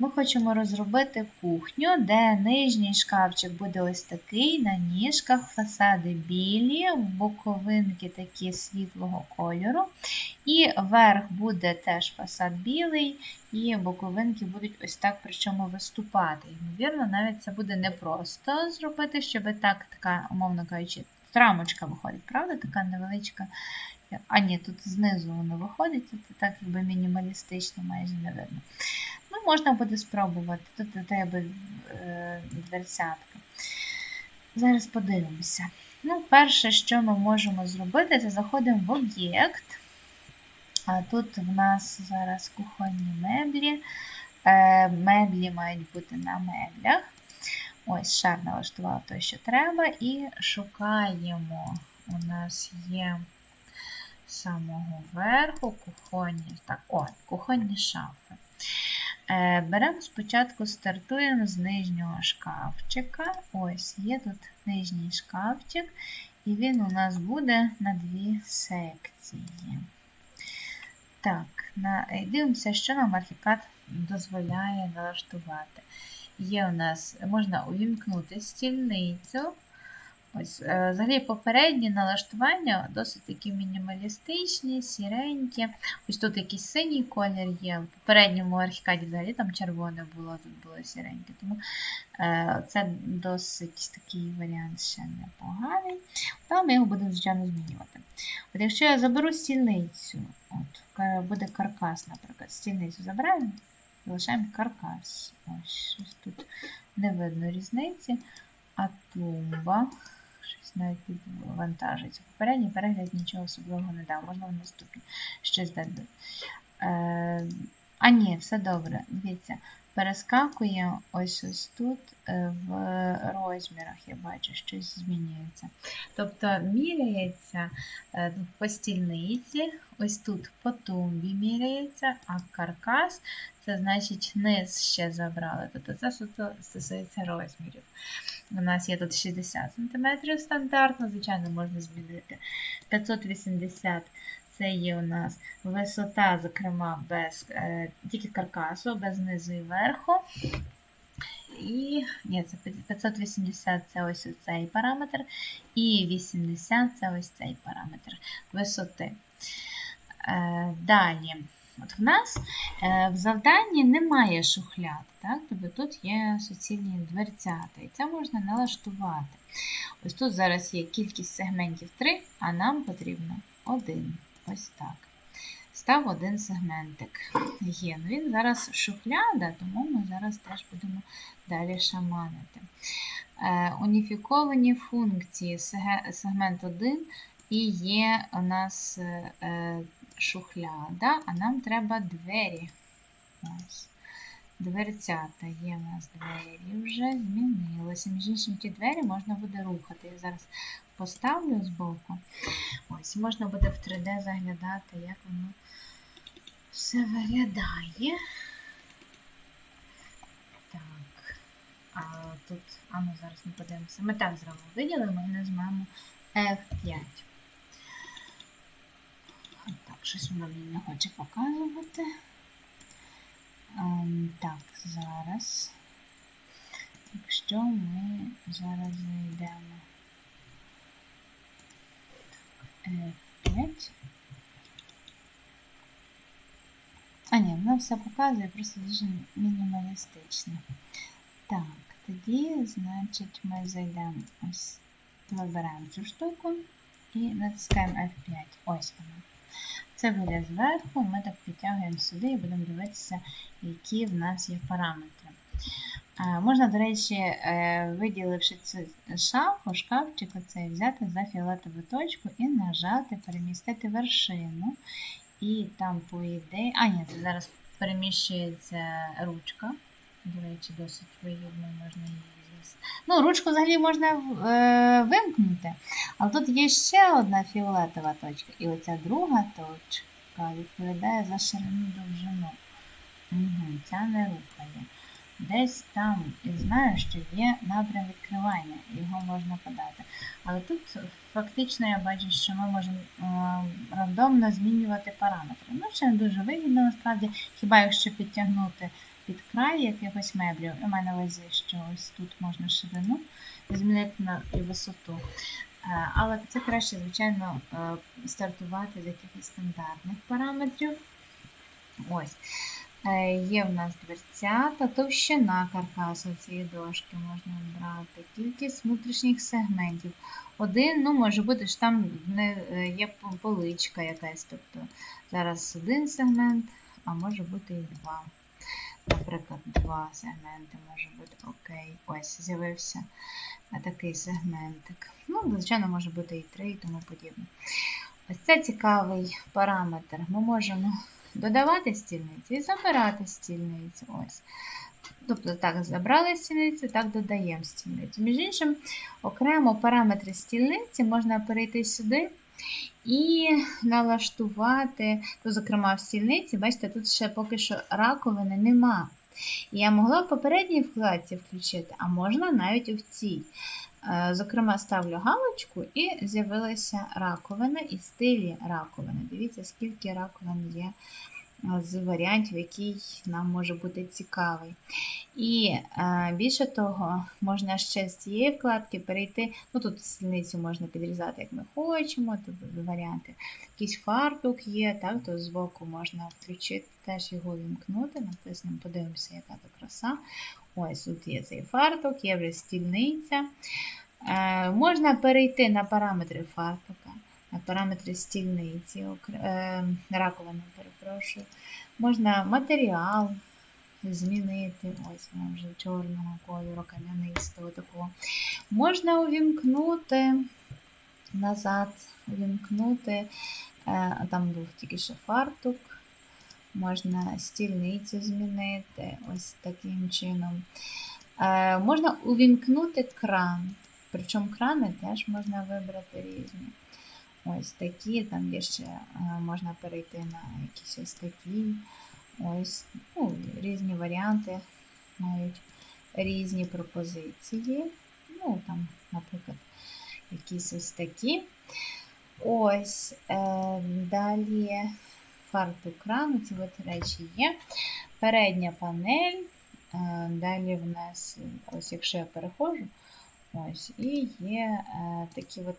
Ми хочемо розробити кухню, де нижній шкафчик буде ось такий, на ніжках фасади білі, боковинки такі світлого кольору. І верх буде теж фасад білий, і боковинки будуть ось так, причому виступати. Ймовірно, навіть це буде непросто зробити, щоб так, така, умовно кажучи, рамочка виходить, правда? Така невеличка. А ні, тут знизу воно виходить, тут так якби мінімалістично майже не видно. Ну, можна буде спробувати. Тут до тебе е, дверцятка. Зараз подивимося. Ну, перше, що ми можемо зробити, це заходимо в об'єкт. А тут в нас зараз кухонні меблі. Е, меблі мають бути на меблях. Ось шар налаштував той, що треба, і шукаємо. У нас є з самого верху кухонні, так, о, кухонні шафи. Е, Беремо спочатку, стартуємо з нижнього шкафчика. Ось є тут нижній шкафчик, і він у нас буде на дві секції. Так, на, е, дивимося, що нам архікад дозволяє налаштувати. Є у нас, можна увімкнути стільницю. Ось, е, Взагалі попередні налаштування досить такі мінімалістичні, сіренькі. Ось тут якийсь синій колір є. В попередньому архікаді взагалі там червоне було, тут було сіреньке. Тому е, це досить такий варіант ще непоганий. Та ми його будемо, звичайно, змінювати. От Якщо я заберу стільницю, от, буде каркас, наприклад, стільницю забираємо, залишаємо каркас. Ось щось тут не видно різниці. А тумба. Щось навіть вантажиться. Попередній перегляд нічого особливого не дав. Можна в наступній щось дати. Е, а ні, все добре. Дивіться, перескакує ось ось тут е, в розмірах, я бачу, щось змінюється. Тобто міряється е, по стільниці, ось тут по тумбі міряється, а каркас це значить низ ще забрали. Тобто це суто стосується розмірів. У нас є тут 60 см стандартно, звичайно, можна змінити. 580 це є у нас висота, зокрема, без е, тільки каркасу, без низу і верху. І ні, це 580 це ось цей параметр, і 80 це ось цей параметр висоти. Е, далі. От в нас е, в завданні немає шухляд, так? тобто тут є суцільні дверцята, і це можна налаштувати. Ось тут зараз є кількість сегментів 3, а нам потрібно один. Ось так. Став один сегментик. Є. Ну, Він зараз шухляда, тому ми зараз теж будемо далі шаманити. Е, уніфіковані функції сегмент 1 і є у нас е, е, шухляда, а нам треба двері. Ось. Дверцята є у нас двері вже змінилися. Між іншим, ті двері можна буде рухати. Я зараз поставлю збоку. Ось, можна буде в 3D заглядати, як воно все виглядає. Так. А тут, а ну зараз ми подивимося. Ми так зробимо виділимо і нажмемо F5. Так, щось воно мені не хоче показувати. Ем, так, зараз. Якщо ми зараз зайдемо так, F5. А, ні, воно все показує, просто дуже мінімалістично. Так, тоді, значить, ми зайдемо ось, вибираємо цю штуку і натискаємо F5. Ось вона. Це буде зверху, ми так підтягуємо сюди і будемо дивитися, які в нас є параметри. Можна, до речі, е, виділивши цю шафу, шкафчик, оцей, взяти за фіолетову точку і нажати, перемістити вершину. І там, по ідеї. А, ні, зараз переміщується ручка. До речі, досить вигідно можна її. Ну, ручку взагалі можна е, вимкнути. Але тут є ще одна фіолетова точка. І оця друга точка відповідає за ширину довжину. Угу, ця не рухає. Десь там і знаю, що є напрям відкривання, його можна подати. Але тут фактично я бачу, що ми можемо е, рандомно змінювати параметри. Ну, ще не дуже вигідно насправді, хіба якщо підтягнути під край якихось меблів. У мене увазі, що ось тут можна ширину змінити на висоту. Е, Але це краще, звичайно, е, стартувати з якихось стандартних параметрів. Ось. Е, Є в нас дверцята, товщина каркасу цієї дошки можна брати, кількість внутрішніх сегментів. Один, ну, може бути, що там не є поличка якась. Тобто зараз один сегмент, а може бути і два. Наприклад, два сегменти може бути окей. Ось з'явився такий сегментик. Ну, звичайно, може бути і три, і тому подібне. Ось це цікавий параметр. Ми можемо додавати стільниці і забирати стільниці. Ось. Тобто, так, забрали стільниці, так додаємо стільницю. Між іншим, окремо параметри стільниці можна перейти сюди і налаштувати, то, зокрема, в стільниці, бачите, тут ще поки що раковини нема. Я могла в попередній вкладці включити, а можна навіть в цій. Е, Зокрема, ставлю галочку і з'явилася раковина і стилі раковини. Дивіться, скільки раковин є з варіантів, який нам може бути цікавий. І е, більше того, можна ще з цієї вкладки перейти. Ну тут стільницю можна підрізати, як ми хочемо, тут варіанти. Якийсь фартук є, так, то збоку можна включити, теж його вімкнути. Написано, подивимося, яка то краса. Ось тут є цей фартук, є вже стільниця. Е, можна перейти на параметри фартука, параметри стільниці, е, раковини, перепрошую. Можна матеріал змінити. Ось вона вже чорного кольору, кам'янистого такого. Можна увімкнути назад, увімкнути. е, Там був тільки що фартук. Можна стільницю змінити ось таким чином. Е, Можна увімкнути кран. Причому крани теж можна вибрати різні. Ось такі, там є ще е, можна перейти на якісь ось такі. Ось ну, різні варіанти, мають різні пропозиції. Ну, там, наприклад, якісь ось такі. Ось е, далі фартук крану, ці от речі є. Передня панель. Е, далі в нас, ось якщо я переходжу, ось, і є е, такі от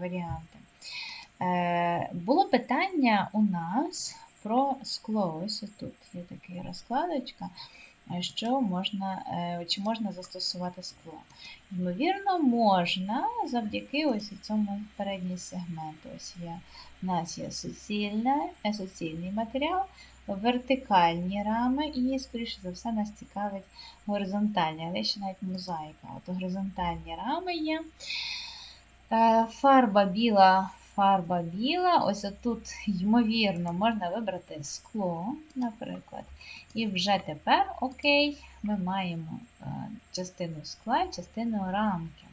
варіанти. Е, було питання у нас про скло. Ось тут є така розкладочка, е, що можна, е, чи можна застосувати скло. Ймовірно, можна завдяки ось цьому передній сегмент. Ось є, у нас є е, суцільний матеріал, вертикальні рами, і, скоріше за все, нас цікавить горизонтальні, але ще навіть мозаїка. От горизонтальні рами є. Е, Фарба біла, фарба біла. Ось тут, ймовірно, можна вибрати скло, наприклад. І вже тепер, окей, ми маємо е, частину скла і частину рамки.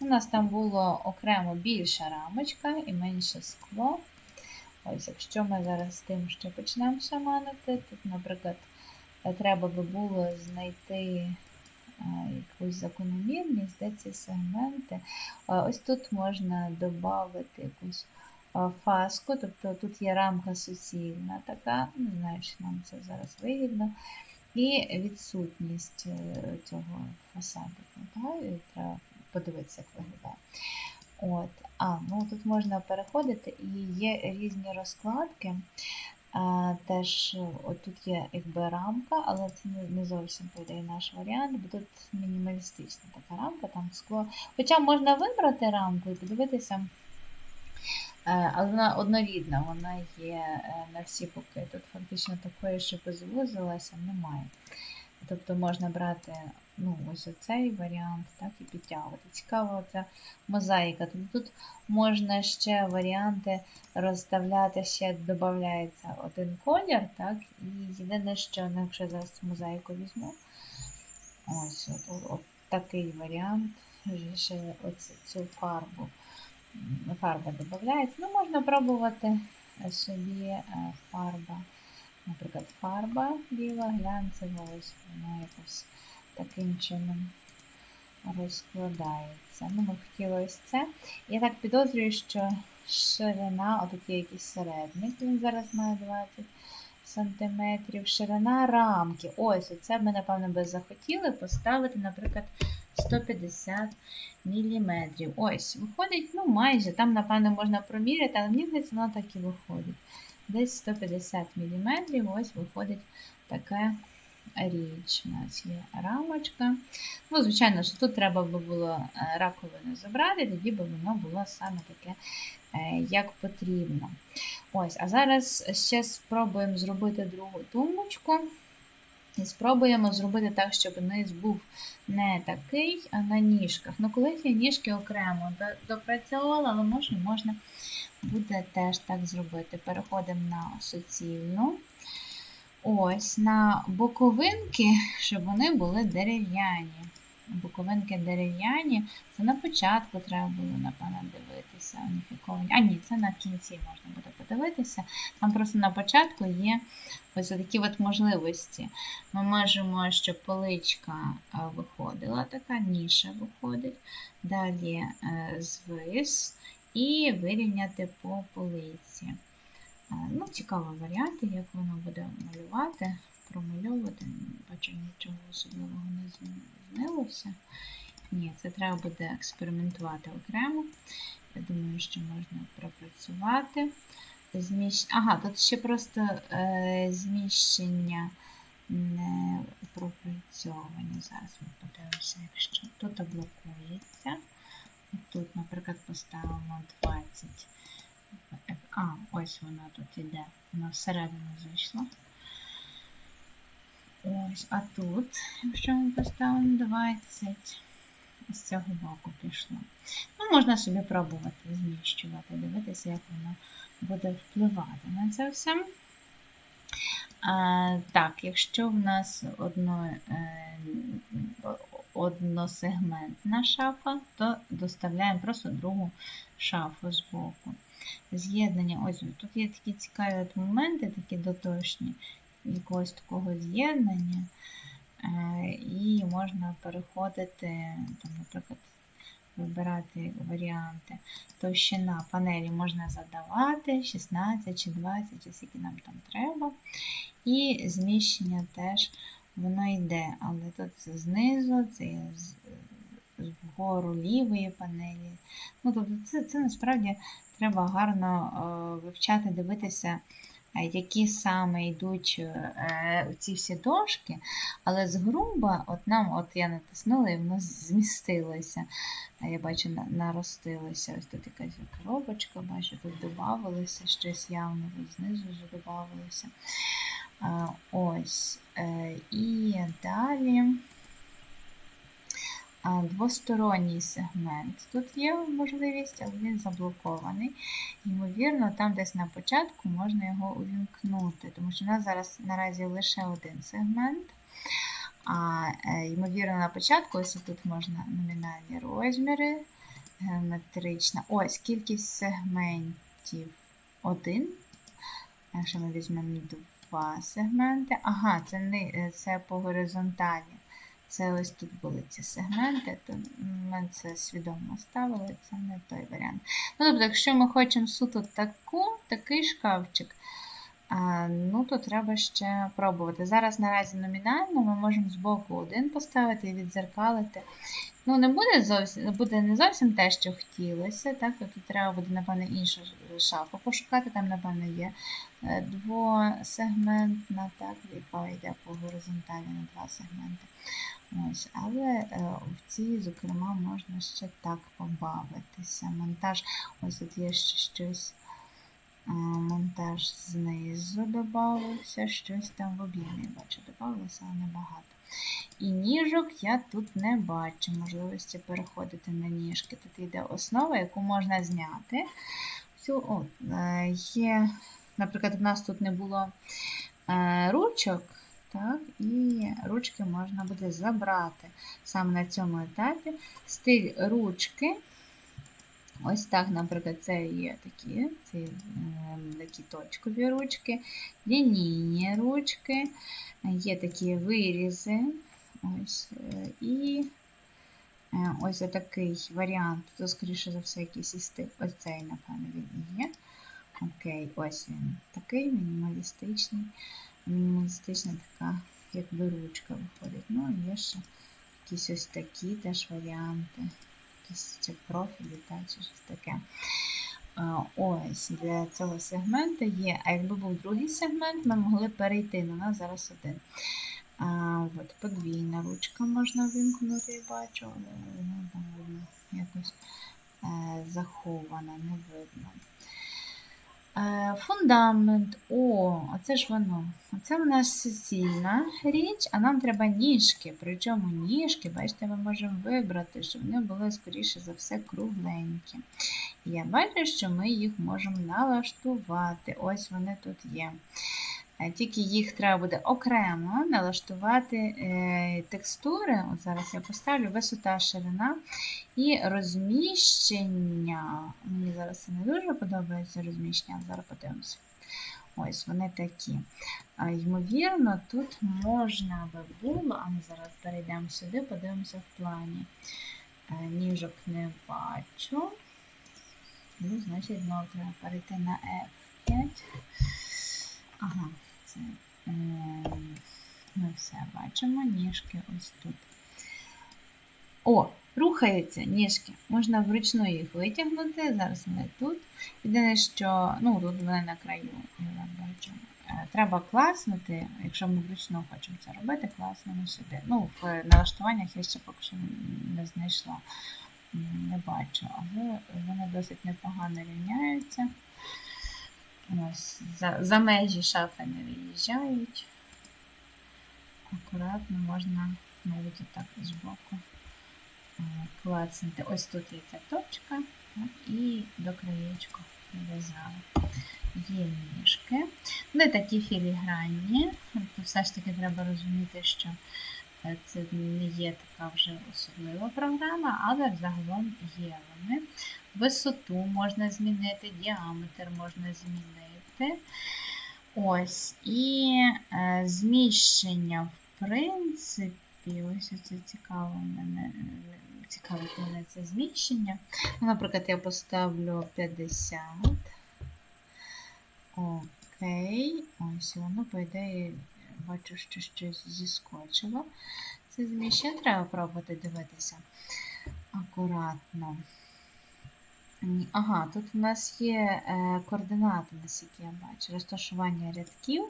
У нас там було окремо більша рамочка і менше скло. Ось, якщо ми зараз з тим ще почнемо шаманити, тут, наприклад, е, треба би було знайти е, якусь закономірність, де ці сегменти. Е, Ось тут можна додати якусь фаску, тобто тут є рамка суцільна така, не знаю, чи нам це зараз вигідно. І відсутність цього фасаду. Треба подивитися, як виглядає. От. А, ну тут можна переходити і є різні розкладки. А, теж от тут є якби рамка, але це не, зовсім по ідеї наш варіант, бо тут мінімалістична така рамка, там скло. Хоча можна вибрати рамку і подивитися, е, але вона однорідна, вона є е, на всі боки. Тут фактично такої, що позвозилася, немає. Тобто можна брати ну, ось оцей варіант, так, і підтягувати. Цікаво, ця мозаїка. Тобто тут можна ще варіанти розставляти, ще додається один колір, так, і єдине, що, ну, якщо зараз мозаїку візьму, ось от, от, от такий варіант, ще оцю, цю фарбу. Фарба додається. Ну, можна пробувати собі е, фарба. Наприклад, фарба біла, глянцева, ось вона якось таким чином розкладається. Ну, ми хотіли ось це. Я так підозрюю, що ширина, отут є якийсь середник, він зараз має 20 сантиметрів, ширина рамки. Ось, оце ми, напевно, би захотіли поставити, наприклад, 150 міліметрів. Ось, виходить, ну, майже, там, напевно, можна проміряти, але мені здається, воно так і виходить. Десь 150 мм, ось виходить така річ. У нас є рамочка. Ну, звичайно, що тут треба би було е, раковину забрати, тоді би воно було саме таке, е, як потрібно. Ось, А зараз ще спробуємо зробити другу тумбочку. І спробуємо зробити так, щоб низ був не такий, а на ніжках. Ну, колись я ніжки окремо допрацьовувала, але може можна буде теж так зробити. Переходимо на суцільну. Ось, на боковинки, щоб вони були дерев'яні. Боковинки дерев'яні, це на початку треба було, напевно, дивитися. Уніфіковані. А ні, це на кінці можна буде подивитися. Там просто на початку є ось такі от можливості. Ми можемо, щоб поличка виходила, така ніша виходить. Далі е, звис і вирівняти по полиці. Ну, Цікавий варіант, як воно буде малювати, промальовувати. Бачу, нічого особливого не змінилося. Ні, це треба буде експериментувати окремо. Я думаю, що можна пропрацювати. Зміщ... Ага, тут ще просто е, зміщення не пропрацьовані. Зараз ми подивимося, якщо тут блокується. Тут, наприклад, поставимо 20. А, ось вона тут іде. Вона всередину зайшла. Ось, а тут, якщо ми поставимо 20, з цього боку пішло. Ну, можна собі пробувати зміщувати, дивитися, як воно буде впливати на це все. А, Так, якщо в нас одно, е, односегментна шафа, то доставляємо просто другу шафу з боку. З'єднання, ось тут є такі цікаві моменти, такі доточні, якогось такого з'єднання. Е, і можна переходити, там, наприклад, вибирати варіанти. Товщина панелі можна задавати 16 чи 20, чи скільки нам там треба. І зміщення теж воно йде, але тут знизу, це вгору лівої панелі. Ну, тобто Це це насправді треба гарно е, вивчати, дивитися, е, які саме йдуть е, ці всі дошки, але згруба, от нам, от я натиснула і воно змістилося. Я бачу, наростилося. Ось тут якась коробочка, бачу, тут додавалося щось явно, знизу додавалося. Ось. І далі двосторонній сегмент. Тут є можливість, але він заблокований. Ймовірно, там десь на початку можна його увімкнути, тому що у нас зараз наразі лише один сегмент. А, е, ймовірно, на початку ось тут можна номінальні розміри, геометрична. Ось кількість сегментів 1. Якщо ми візьмемо два сегменти. Ага, це не, це по горизонталі. Це ось тут були ці сегменти, то ми це свідомо ставили, це не той варіант. Ну, тобто, якщо ми хочемо суто таку, такий шкафчик, ну, то треба ще пробувати. Зараз наразі номінально ми можемо з боку один поставити і відзеркалити. Ну, не буде зовсім, буде не зовсім те, що хотілося. так, Тобто треба буде, напевно, іншу шафу пошукати. Там, напевно, є е, двосегментна, так, яка йде по горизонталі на два сегменти. Ось, Але е, в цій, зокрема, можна ще так побавитися. Монтаж, ось тут є ще щось. Е, монтаж знизу додався, щось там в об'ємі, бачу, додавалося, небагато. І ніжок я тут не бачу можливості переходити на ніжки. Тут йде основа, яку можна зняти. Цю, о, е, є, Наприклад, у нас тут не було ручок. Так, І ручки можна буде забрати. Саме на цьому етапі стиль ручки. Ось так, наприклад, це є такі це, такі точкові ручки, лінійні ручки, є такі вирізи. Ось, е, І е, ось такий варіант, то, скоріше за все, якийсь із. Ось цей, напевно, він є. Окей, ось він. Такий мінімалістичний. Мінімалістична така, якби ручка виходить. Ну, і є ще якісь ось такі теж варіанти. Якісь профілі, та, чи щось таке. Ось для цього сегменту є. А якби був другий сегмент, ми могли перейти. На нас зараз один. А, от, подвійна ручка можна вимкнути, я бачу, але вона там якось е, захована, не видно. Е, Фундамент. О, оце ж воно. Оце в нас суцільна річ, а нам треба ніжки. Причому ніжки, бачите, ми можемо вибрати, щоб вони були, скоріше за все, кругленькі. Я бачу, що ми їх можемо налаштувати. Ось вони тут є. Е, Тільки їх треба буде окремо налаштувати е, текстури. От зараз я поставлю висота, ширина і розміщення. Мені зараз це не дуже подобається розміщення, зараз подивимося. Ось вони такі. Ймовірно, тут можна би було, а ми зараз перейдемо сюди, подивимося в плані. Е, Ніжок не бачу. Ну, значить, знову треба перейти на F5. Ага, це ми все бачимо. Ніжки ось тут. О, рухаються ніжки. Можна вручну їх витягнути. Зараз вони тут. Єдине, що ну, тут вони на краю, бачу. Е, Треба класнути, якщо ми вручну хочемо це робити, класнемо сюди. Ну, в налаштуваннях я ще поки що не знайшла, не бачу, але вони досить непогано рівняються. Ось, за, за межі шафи не виїжджають. Акуратно можна навіть отак з боку е, клацнути. Ось тут є ця точка і до краєчку прив'язали. Є ніжки. Вони такі філігранні. Тобто все ж таки треба розуміти, що це не є така вже особлива програма, але загалом є вони. Висоту можна змінити, діаметр можна змінити. Ось, і е, зміщення, в принципі, ось це цікаво мене. Цікавить мене це зміщення. Ну, наприклад, я поставлю 50. Окей. Ось воно, по ідеї, бачу, що щось зіскочило. Це зміщення треба пробувати дивитися акуратно. Ага, тут у нас є е, координати, наскільки я бачу, розташування рядків.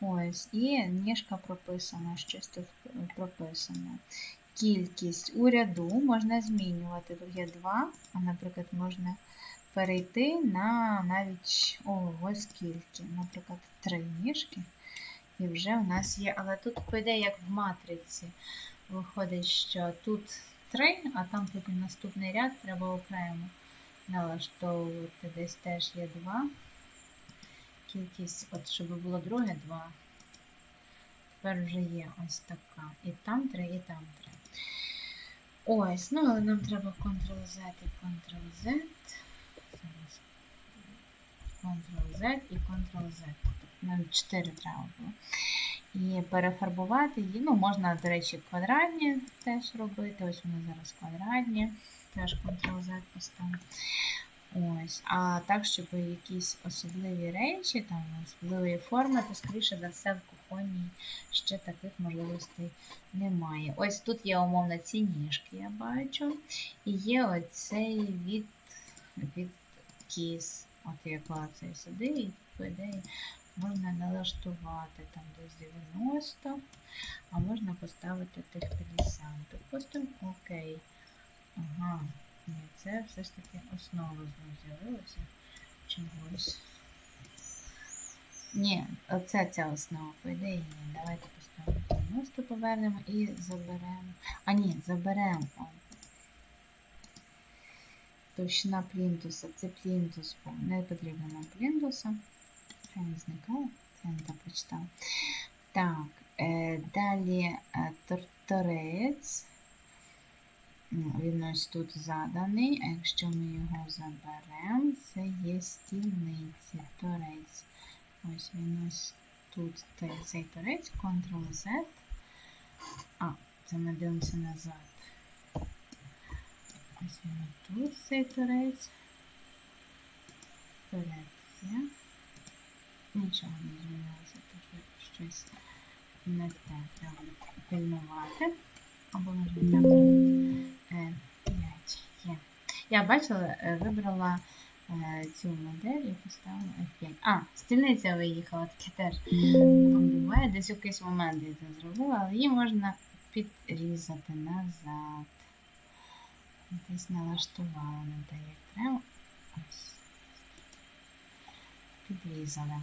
Ось, і ніжка прописана, щось тут прописано. Кількість у ряду можна змінювати. Тут є 2, а, наприклад, можна перейти на навіть ого, скільки. Наприклад, 3 ніжки. І вже у нас є. Але тут, по ідеї, як в матриці, виходить, що тут 3, а там потім наступний ряд треба окремо налаштовувати. Десь теж є 2. Кількість, от щоб було друге 2. Тепер вже є ось така. І там 3, і там 3. Ось, ну, але нам треба Ctrl-Z і Ctrl-Z. Ctrl-Z і Ctrl-Z. Тобто 4 треба було. І перефарбувати її. Ну, можна, до речі, квадратні теж робити. Ось вони зараз квадратні. Теж Ctrl-Z поставимо. Ось, а так, щоб якісь особливі речі, там особливі форми, то скоріше за все в кухонній ще таких можливостей немає. Ось тут є умовно ці ніжки, я бачу. І є оцей від, від кіс. От я клацаю сюди, і по ідеї можна налаштувати там десь 90, а можна поставити тих 50. Допустимо, окей. Ага. Ні, це все ж таки основа знову з'явилася чогось. Ні, оце ця основа, по ідеї, ні. Давайте поставимо 90, повернемо і заберемо. А ні, заберемо. Товщина плінтуса. Це плінтус. Не потрібно нам плінтуса. Не зникає, це не так прочитала. Так, е, далі е, торторець. Ну, Він ось тут заданий, а якщо ми його заберемо, це є стільниці, торець. Ось він ось тут цей торець, Ctrl-Z. А, це ми дивимося назад. Ось він тут цей торець. Торець. Нічого не змінилося, тут щось не те треба пильнувати. Або може треба зробити е, 5 є. Я бачила, е, вибрала е, цю модель і поставила F5. А, стільниця виїхала, таке теж буває. Десь якийсь момент я це зробила, але її можна підрізати назад. Десь налаштувала не те, як треба. Ось. Підрізали.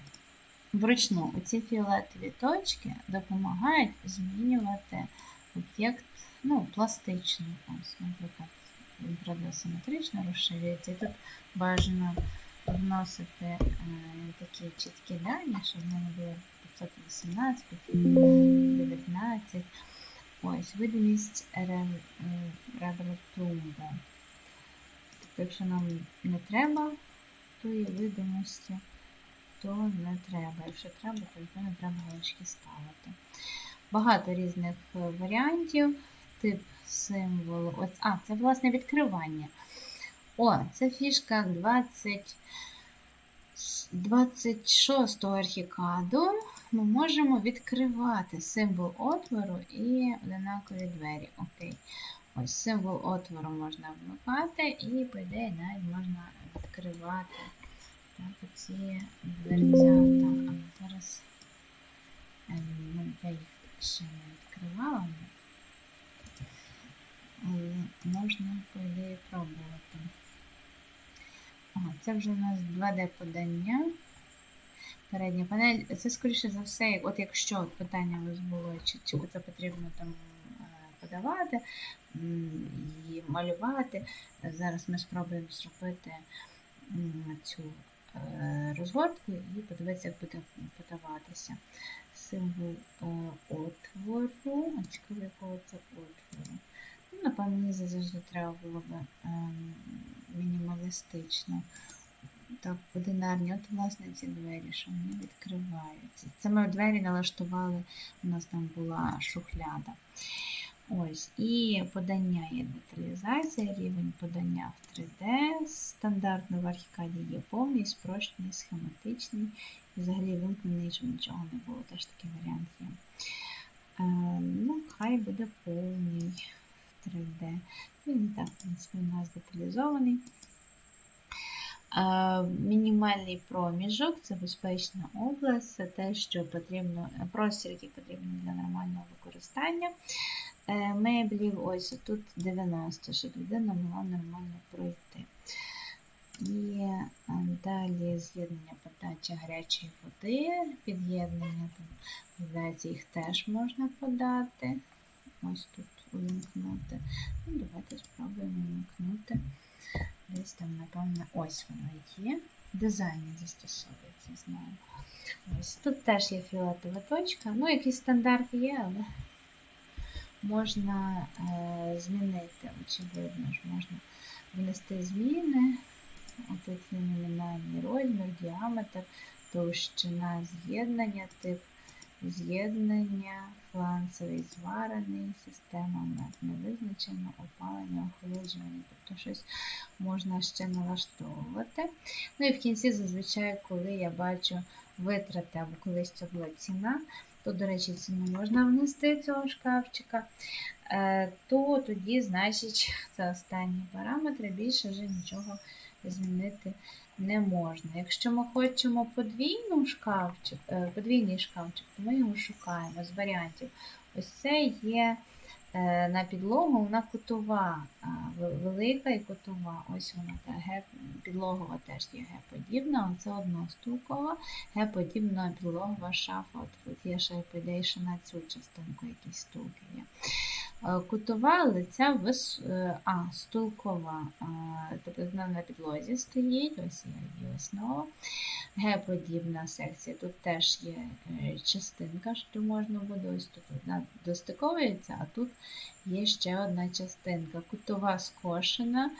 Вручну оці фіолетові точки допомагають змінювати об'єкт ну, пластичний. Ось, наприклад, він правда симетрично розширюється. І тут бажано вносити е, такі чіткі дані, щоб в мене було 518, 519. Ось, видимість ребротумба. Тобто, якщо нам не треба тої видимості, то не треба. Якщо треба, то вже не треба галочки ставити. Багато різних е, варіантів, тип символу. Ось, а, це власне відкривання. О, це фішка 20, 26 архікаду. Ми можемо відкривати символ отвору і одинакові двері. Окей. Ось символ отвору можна вмикати, і, по ідеї, навіть можна відкривати так, оці дверця. Так, а зараз ем, ну, я їх ще не відкривала, але можна, по пробувати. Ага, це вже у нас 2D-подання. Передня панель. Це, скоріше за все, от якщо питання у вас було, чи, чи це потрібно там е, подавати і малювати. Зараз ми спробуємо зробити цю е, розгортку і подивитися, як буде подаватися. Символ е, отвору. Цікаво, якого це отвору. Ну, напевно, мені завжди треба було б ем, мінімалістично. Так, одинарні, от власне ці двері, що вони відкриваються. Це ми двері налаштували, у нас там була шухляда. Ось, і подання є деталізація, рівень подання в 3D. Стандартно в архікаді є повний, спрощений, схематичний. І взагалі вимкнений, щоб нічого не було. Теж такий варіант є. Е, ну, хай буде повний в 3D. Він так, в принципі, у нас деталізований. Е, Мінімальний проміжок це безпечна область, це те, що потрібно, простір, який потрібен для нормального використання. Е, Меблів, ось тут 90, щоб людина могла нормально пройти. І е, далі з'єднання подачі гарячої води, під'єднання, їх теж можна подати. Ось тут увімкнути. Ну, давайте спробуємо увімкнути. Десь там, напевно, ось воно є. Дизайн застосовується, знаю. Ось тут теж є фіолетова точка. Ну, якийсь стандарт є, але можна е, змінити, очевидно ж, можна внести зміни. Отут є номінальний розмір, діаметр, товщина з'єднання, тип з'єднання, фланцевий зварений, система мед не визначена, опалення, охолоджування, тобто щось можна ще налаштовувати. Ну і в кінці, зазвичай, коли я бачу витрати або колись це була ціна, то, до речі, ціну можна внести цього шкафчика, е, то тоді, значить, це останні параметри, більше вже нічого змінити не можна. Якщо ми хочемо подвійну шкафчик, е, подвійний шкафчик, то ми його шукаємо з варіантів. Ось це є на підлогу, вона кутова, велика і кутова. Ось вона та Г, підлогова теж є Г-подібна, це одностукова, Г-подібна підлогова шафа. От тут є ще по що на цю частинку якісь стуки є. Е, Кутова лиця вис... е, а, стулкова, е, тобто на підлозі стоїть, ось є її основа. Г-подібна секція. Тут теж є частинка, що можна буде ось тут одна достиковується, а тут є ще одна частинка. Кутова скошена.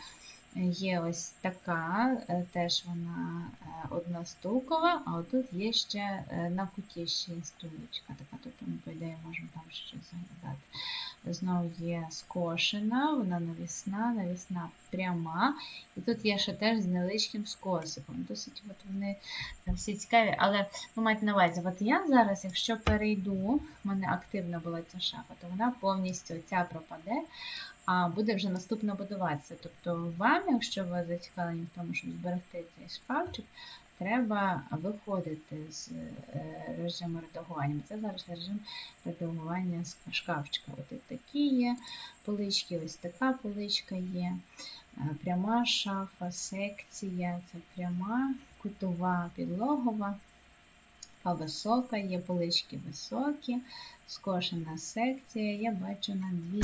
Є ось така, е, теж вона е, одностукова, а отут є ще е, на куті ще є стулочка така, тобто ми, по ідеї, можемо там щось загадати. знову є скошена, вона навісна, навісна пряма. І тут є ще теж з невеличким скосиком. Досить от вони всі цікаві. Але ви маєте на увазі, от я зараз, якщо перейду, в мене активна була ця шафа, то вона повністю ця пропаде, а буде вже наступно будуватися. Тобто вам, якщо ви зацікавлені в тому, щоб зберегти цей шкафчик, треба виходити з е, режиму редагування. Це зараз режим редагування шкафчика. От такі є полички, ось така поличка є. Е, Пряма шафа, секція, це пряма, кутова, підлогова, а висока, є полички високі, скошена секція. Я бачу на дві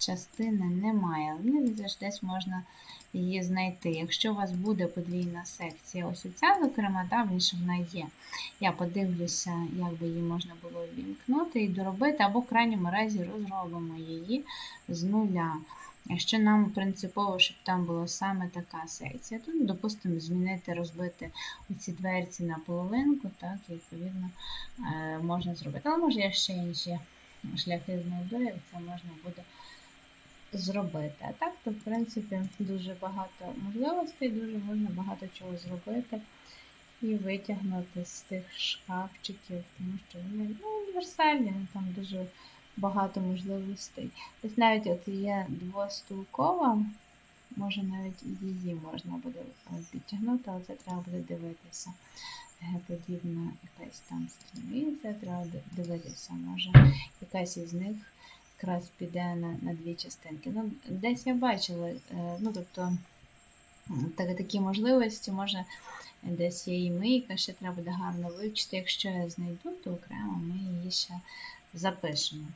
частини немає. але Мені десь можна її знайти. Якщо у вас буде подвійна секція, ось оця, зокрема, інша вона є. Я подивлюся, як би її можна було вімкнути і доробити, або в крайньому разі розробимо її з нуля. Якщо нам принципово, щоб там була саме така секція, то, допустимо, змінити, розбити оці дверці на половинку, так, і відповідно е, можна зробити. Але може я ще інші шляхи знайду, як це можна буде зробити. А так, то, в принципі, дуже багато можливостей, дуже можна багато чого зробити і витягнути з тих шкафчиків, тому що вони ну, універсальні, там дуже багато можливостей. Ось навіть от є двостулкова, може навіть її можна буде е, підтягнути, але це треба буде дивитися. Е, Подібна якась там стільниця, треба дивитися, може якась із них якраз піде на, на дві частинки. Ну, Десь я бачила, е, ну тобто так, такі можливості, може десь є і мийка, ще треба буде гарно вивчити. Якщо я знайду, то окремо ми її ще запишемо.